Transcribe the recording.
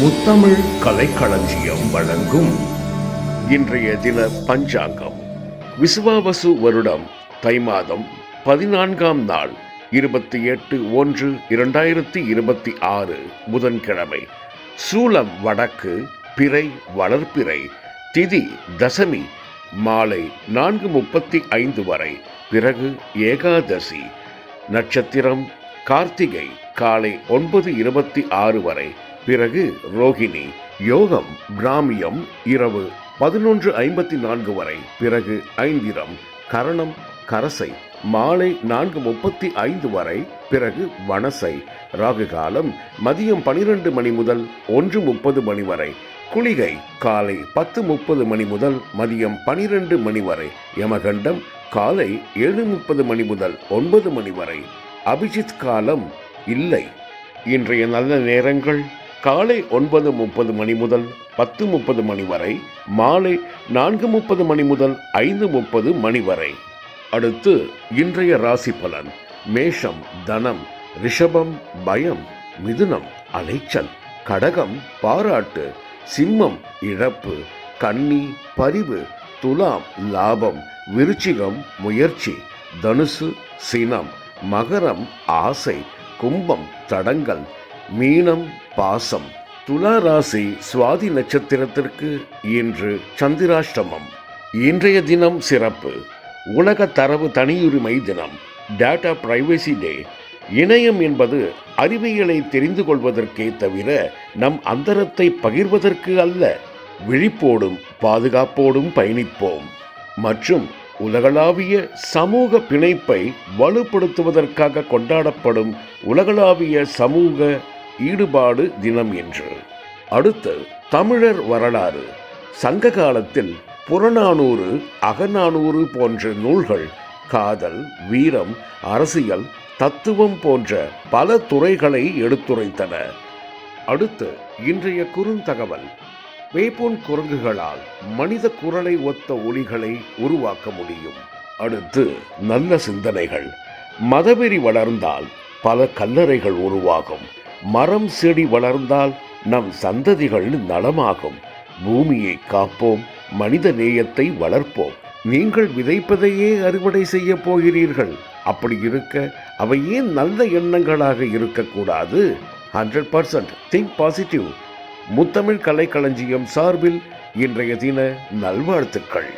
முத்தமிழ் கலைக்களஞ்சியம் வழங்கும் இன்றைய தின பஞ்சாங்கம். விசுவாவசு வருடம் தை மாதம் பதினான்காம் நாள் இருபத்தி எட்டு ஒன்று இரண்டாயிரத்தி இருபத்தி ஆறு புதன்கிழமை. சூலம் வடக்கு பிறை வளர்ப்பிறை திதி தசமி மாலை நான்கு முப்பத்தி ஐந்து வரை பிறகு ஏகாதசி. நட்சத்திரம் கார்த்திகை காலை ஒன்பது இருபத்தி ஆறு வரை பிறகு ரோகிணி யோகம் பிராமியம் இரவு பதினொன்று ஐம்பத்தி நான்கு வரை. பிறகு ஐந்திரம் கரணம் கரசை மாலை நான்கு முப்பத்தி ஐந்து வரை. பிறகு வனசை ராகு காலம் மதியம் பனிரெண்டு மணி முதல் ஒன்று முப்பது மணி வரை. குளிகை காலை பத்து முப்பது மணி முதல் மதியம் பனிரெண்டு மணி வரை. யமகண்டம் காலை ஏழு முப்பது மணி முதல் ஒன்பது மணி வரை. அபிஜித் காலம் இல்லை. இன்றைய நல்ல நேரங்கள்? காலை ஒன்பது முப்பது மணி முதல் பத்து முப்பது மணி வரை மாலை நான்கு முப்பது மணி முதல் ஐந்து முப்பது மணி வரை. அடுத்து இன்றைய ராசி பலன் மேஷம் தனம் ரிஷபம் பயம் மிதுனம் அலைச்சல் கடகம் பாராட்டு சிம்மம் இழப்பு கன்னி பரிவு துலாம் லாபம் விருச்சிகம் முயற்சி தனுசு சினம் மகரம் ஆசை கும்பம் தடங்கல் மீனம் பாசம். துலா ராசி சுவாதி நட்சத்திரத்திற்கு இன்று சந்திராஷ்டமம். இன்றைய தினம் சிறப்பு. உலக தரவு தனியுரிமை தினம். டேட்டா பிரைவசி டே இணையம் என்பது அறிவியலை தெரிந்து கொள்வதற்கே தவிர நம் அந்தரத்தை பகிர்வதற்கு அல்ல. விழிப்போடும் பாதுகாப்போடும் பயணிப்போம். மற்றும் உலகளாவிய சமூக பிணைப்பை வலுப்படுத்துவதற்காக கொண்டாடப்படும் உலகளாவிய சமூக ஈடுபாடு தினம் என்று. அடுத்து தமிழர் வரலாறு. சங்க காலத்தில் புறநானூறு அகநானூறு போன்ற நூல்கள் காதல் வீரம் அரசியல் தத்துவம் போன்ற பல துறைகளை எடுத்துரைத்தன. அடுத்து இன்றைய குறுந்தகவல். வேப்போன் குரங்குகளால் மனித குரலை ஒத்த ஒளிகளை உருவாக்க முடியும். அடுத்து நல்ல சிந்தனைகள். மதவெறி வளர்ந்தால் பல கல்லறைகள் உருவாகும். மரம் செடி வளர்ந்தால் நம் சந்ததிகள் நலமாகும். பூமியை காப்போம் மனித நேயத்தை வளர்ப்போம். நீங்கள் விதைப்பதையே அறுவடை செய்ய போகிறீர்கள். அப்படி இருக்க அவை ஏன் நல்ல எண்ணங்களாக இருக்கக்கூடாது? Hundred percent think positive. Muthamizh Kalaikalanjiyam சார்பில் இன்றைய தின நல்வாழ்த்துக்கள்.